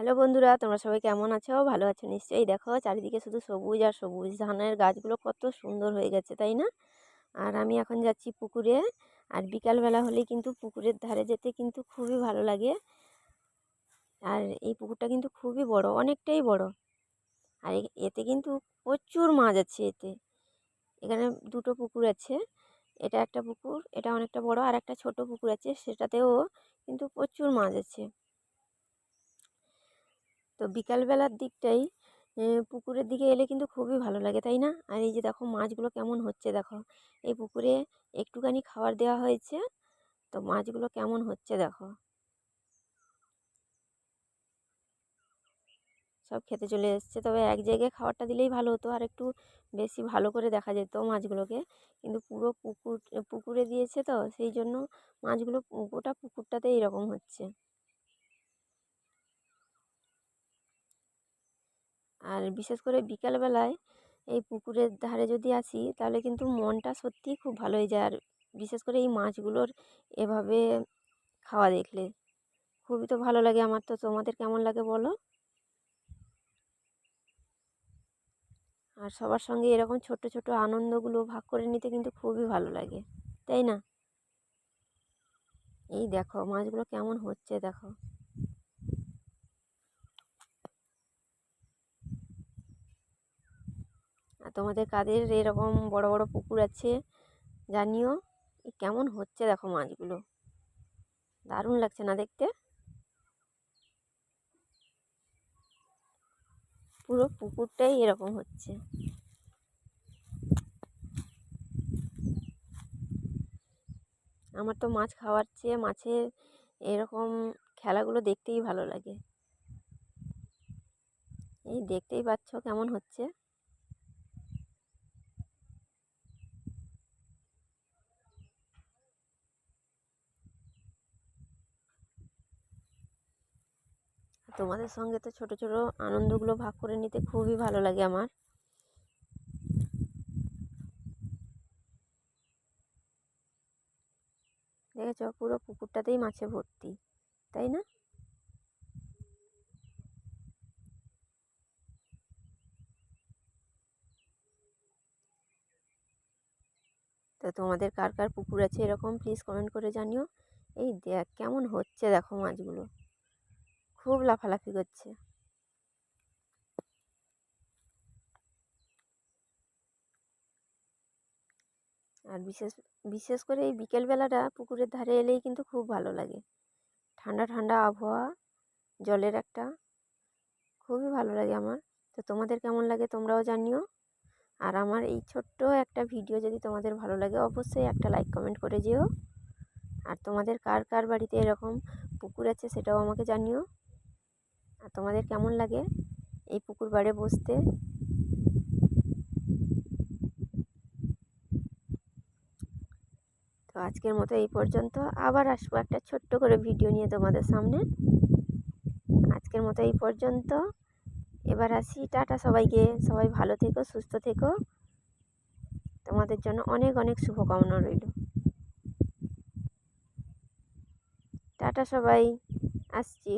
Hello বন্ধুরা, তোমরা সবাই কেমন আছো? ভালো আছো নিশ্চয়ই। দেখো, চারিদিকে শুধু সবুজ আর সবুজ ধানের গাছগুলো কত সুন্দর হয়ে গেছে, তাই না? আর আমি এখন যাচ্ছি পুকুরে। আর বিকালবেলা হলেই কিন্তু পুকুরের ধারে যেতে কিন্তু খুবই ভালো লাগে। আর এই পুকুরটা কিন্তু খুবই বড়, অনেকটাই বড়। আর এতে কিন্তু প্রচুর মাছ আছে এতে। এখানে দুটো পুকুর আছে। এটা একটা পুকুর, এটা অনেকটা বড়, আর একটা ছোট পুকুর আছে। সেটাতেও কিন্তু প্রচুর মাছ আছে। তো বিকালবেলার দিকটাই পুকুরের দিকে এলে কিন্তু খুবই ভালো লাগে, তাই না? আর এই যে দেখো মাছগুলো কেমন হচ্ছে দেখো। এই পুকুরে একটুখানি খাবার দেওয়া হয়েছে, তো মাছগুলো কেমন হচ্ছে দেখো। সব খেতে চলে এসছে, তবে এক জায়গায় খাবারটা দিলেই ভালো হতো, আর একটু বেশি ভালো করে দেখা যেত মাছগুলোকে। কিন্তু পুরো পুকুর, পুকুরে দিয়েছে তো, সেই জন্য মাছগুলো গোটা পুকুরটাতে এরকম হচ্ছে। আর বিশেষ করে বিকালবেলায় এই পুকুরের ধারে যদি আসি, তাহলে কিন্তু মনটা সত্যিই খুব ভালো হয়ে যায়। আর বিশেষ করে এই মাছগুলোর এভাবে খাওয়া দেখলে খুবই তো ভালো লাগে আমার তো। তোমাদের কেমন লাগে বলো? আর সবার সঙ্গে এরকম ছোট ছোট আনন্দগুলো ভাগ করে নিতে কিন্তু খুবই ভালো লাগে, তাই না? এই দেখো মাছগুলো কেমন হচ্ছে দেখো। আর তোমাদের কাদের এরকম বড় বড় পুকুর আছে জানিও? কেমন হচ্ছে দেখো মাছগুলো? দারুণ লাগছে না দেখতে? পুরো পুকুরটাই এরকম হচ্ছে। আমার তো মাছ খাওয়ার চেয়ে মাছের এরকম খেলাগুলো দেখতেই ভালো লাগে। এই দেখতেই পাচ্ছ কেমন হচ্ছে? তোমাদের সঙ্গে তো ছোট ছোট আনন্দগুলো ভাগ করে নিতে খুবই ভালো লাগে আমার। দেখেছ? পুরো পুকুরটাতেই মাছে ভর্তি, তাই না? তো তোমাদের কার কার পুকুর আছে এরকম প্লিজ কমেন্ট করে জানিও। এই দেখ, কেমন হচ্ছে দেখো মাছগুলো। খুব লাফালাফি করছে। আর বিশেষ বিশেষ করে এই বিকেলবেলাটা পুকুরের ধারে এলেই কিন্তু খুব ভালো লাগে। ঠান্ডা ঠান্ডা আবহাওয়া, জলের একটা, খুবই ভালো লাগে আমার। তো তোমাদের কেমন লাগে তোমরাও জানিও। আর আমার এই ছোট্ট একটা ভিডিও যদি তোমাদের ভালো লাগে, অবশ্যই একটা লাইক, কমেন্ট করে যেও। আর তোমাদের কার কার বাড়িতে এরকম পুকুর আছে সেটাও আমাকে জানিও। তোমাদের কেমন লাগে এই পুকুর পাড়ে বসতে? তো আজকের মতো এই পর্যন্ত। আবার আসব একটা ছোট্ট করে ভিডিও নিয়ে তোমাদের সামনে। আজকের মতো এই পর্যন্ত। এবার আসি। টাটা সবাইকে। সবাই ভালো থেকো, সুস্থ থেকো। তোমাদের জন্য অনেক অনেক শুভকামনা রইল। টাটা সবাই। আসছি।